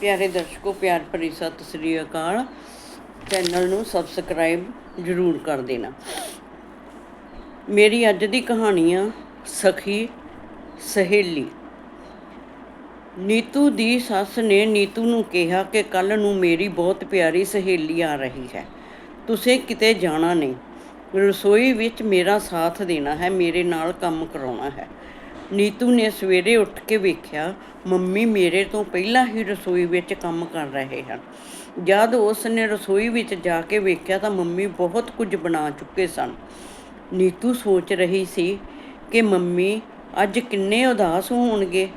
ਪਿਆਰੇ ਦਰਸ਼ਕੋ, ਪਿਆਰ ਭਰੀ ਸਤਿ ਸ੍ਰੀ ਅਕਾਲ। ਚੈਨਲ ਨੂੰ ਸਬਸਕ੍ਰਾਈਬ ਜ਼ਰੂਰ ਕਰ ਦੇਣਾ। ਮੇਰੀ ਅੱਜ ਦੀ ਕਹਾਣੀ ਆ, ਸਖੀ ਸਹੇਲੀ। ਨੀਤੂ ਦੀ ਸੱਸ ਨੇ ਨੀਤੂ ਨੂੰ ਕਿਹਾ ਕਿ ਕੱਲ ਨੂੰ ਮੇਰੀ ਬਹੁਤ ਪਿਆਰੀ ਸਹੇਲੀ ਆ ਰਹੀ ਹੈ। ਤੁਸੀਂ ਕਿਤੇ ਜਾਣਾ ਨਹੀਂ। ਰਸੋਈ ਵਿੱਚ ਮੇਰਾ ਸਾਥ ਦੇਣਾ ਹੈ, ਮੇਰੇ ਨਾਲ ਕੰਮ ਕਰਾਉਣਾ ਹੈ। ਨੀਤੂ ਨੇ ਸਵੇਰੇ ਉੱਠ ਕੇ ਵੇਖਿਆ, ਮੰਮੀ ਮੇਰੇ ਤੋਂ ਪਹਿਲਾਂ ਹੀ ਰਸੋਈ ਵਿੱਚ ਕੰਮ ਕਰ ਰਹੇ ਹਨ। ਜਦ ਉਸ ਨੇ ਰਸੋਈ ਵਿੱਚ ਜਾ ਕੇ ਵੇਖਿਆ ਤਾਂ ਮੰਮੀ ਬਹੁਤ ਕੁਝ ਬਣਾ ਚੁੱਕੇ ਸਨ। ਨੀਤੂ ਸੋਚ ਰਹੀ ਸੀ ਕਿ ਮੰਮੀ, ਅੱਜ ਕਿੰਨੇ ਉਦਾਸ ਹੋਣਗੇ,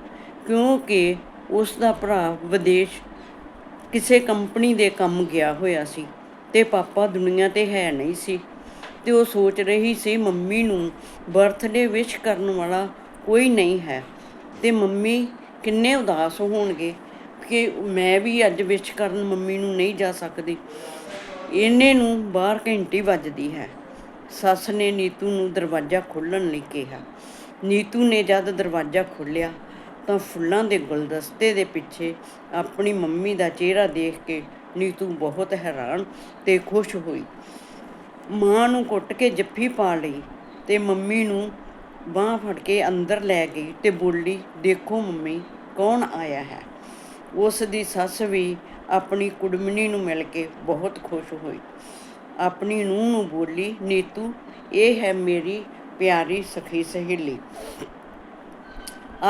ਕਿਉਂਕਿ ਉਸ ਦਾ ਭਰਾ ਵਿਦੇਸ਼ ਕਿਸੇ ਕੰਪਨੀ ਦੇ ਕੰਮ ਗਿਆ ਹੋਇਆ ਸੀ ਤੇ ਪਾਪਾ ਦੁਨੀਆ ਤੇ ਹੈ ਨਹੀਂ ਸੀ। ਤੇ ਉਹ ਸੋਚ ਰਹੀ ਸੀ ਮੰਮੀ ਨੂੰ ਬਰਥਡੇ ਵਿਸ਼ ਕਰਨ ਵਾਲਾ ਕੋਈ ਨਹੀਂ ਹੈ। ਤੇ ਮੰਮੀ ਕਿੰਨੇ ਉਦਾਸ ਹੋਣਗੇ ਕਿ ਮੈਂ ਵੀ ਅੱਜ ਵਿਸ਼ ਕਰਨ ਮੰਮੀ ਨੂੰ ਨਹੀਂ ਜਾ ਸਕਦੀ। ਇਹਨੇ ਨੂੰ ਬਾਹਰ ਘੰਟੀ ਵੱਜਦੀ ਹੈ। ਸੱਸ ਨੇ ਨੀਤੂ ਨੂੰ ਦਰਵਾਜ਼ਾ ਖੋਲਣ ਲਈ ਕਿਹਾ। ਨੀਤੂ ਨੇ ਜਦ ਦਰਵਾਜ਼ਾ ਖੋਲ੍ਹਿਆ ਤਾਂ ਫੁੱਲਾਂ ਦੇ ਗੁਲਦਸਤੇ ਦੇ ਪਿੱਛੇ ਆਪਣੀ ਮੰਮੀ ਦਾ ਚਿਹਰਾ ਦੇਖ ਕੇ ਨੀਤੂ ਬਹੁਤ ਹੈਰਾਨ ਤੇ ਖੁਸ਼ ਹੋਈ। ਮਾਂ ਨੂੰ ਕੁੱਟ ਕੇ ਜੱਫੀ ਪਾ ਲਈ ਤੇ ਮੰਮੀ ਨੂੰ ਬਾਂਹ ਫੜ ਕੇ ਅੰਦਰ ਲੈ ਗਈ ਤੇ ਬੋਲੀ, ਦੇਖੋ ਮੰਮੀ, ਕੌਣ ਆਇਆ ਹੈ? ਉਸ ਦੀ ਸੱਸ ਵੀ ਆਪਣੀ ਕੁੜਮਣੀ ਨੂੰ ਮਿਲ ਕੇ ਬਹੁਤ ਖੁਸ਼ ਹੋਈ। ਆਪਣੀ ਨੂੰਹ ਨੂੰ ਬੋਲੀ, ਨੀਤੂ, ਇਹ ਹੈ ਮੇਰੀ ਪਿਆਰੀ ਸਖੀ ਸਹੇਲੀ।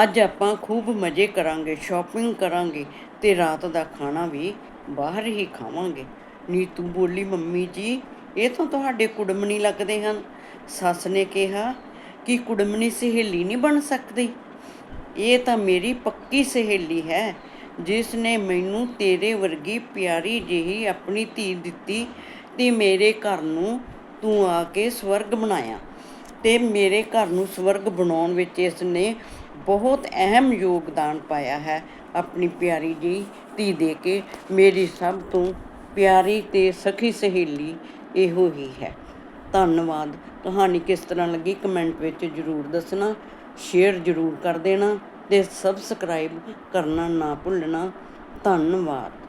ਅੱਜ ਆਪਾਂ ਖੂਬ ਮਜ਼ੇ ਕਰਾਂਗੇ, ਸ਼ਾਪਿੰਗ ਕਰਾਂਗੇ ਤੇ ਰਾਤ ਦਾ ਖਾਣਾ ਵੀ ਬਾਹਰ ਹੀ ਖਾਵਾਂਗੇ। ਨੀਤੂ ਬੋਲੀ, ਮੰਮੀ ਜੀ, ਇਹ ਤਾਂ ਤੁਹਾਡੇ ਕੁੜਮਣੀ ਲੱਗਦੇ ਹਨ। ਸੱਸ ਨੇ ਕਿਹਾ ਕਿ ਕੁੜਮਣੀ ਸਹੇਲੀ ਨਹੀਂ ਬਣ ਸਕਦੀ? ਇਹ ਤਾਂ ਮੇਰੀ ਪੱਕੀ ਸਹੇਲੀ ਹੈ ਜਿਸ ਨੇ ਮੈਨੂੰ ਤੇਰੇ ਵਰਗੀ ਪਿਆਰੀ ਜਿਹੀ ਆਪਣੀ ਧੀ ਦਿੱਤੀ ਤੇ ਮੇਰੇ ਘਰ ਨੂੰ ਤੂੰ ਆ ਕੇ ਸਵਰਗ ਬਣਾਇਆ ਤੇ ਮੇਰੇ ਘਰ ਨੂੰ ਸਵਰਗ ਬਣਾਉਣ ਵਿੱਚ ਇਸ ਨੇ ਬਹੁਤ ਅਹਿਮ ਯੋਗਦਾਨ ਪਾਇਆ ਹੈ। ਆਪਣੀ ਪਿਆਰੀ ਜੀ ਧੀ ਦੇ ਕੇ ਮੇਰੀ ਸਭ ਤੋਂ ਪਿਆਰੀ ਤੇ ਸਖੀ ਸਹੇਲੀ ਇਹੋ ਹੀ ਹੈ। ਧੰਨਵਾਦ। ਕਹਾਣੀ ਕਿਸ ਤਰ੍ਹਾਂ ਲੱਗੀ ਕਮੈਂਟ ਵਿੱਚ ਜ਼ਰੂਰ ਦੱਸਣਾ, ਸ਼ੇਅਰ ਜ਼ਰੂਰ ਕਰ ਦੇਣਾ ਤੇ ਸਬਸਕ੍ਰਾਈਬ ਕਰਨਾ ਨਾ ਭੁੱਲਣਾ। ਧੰਨਵਾਦ।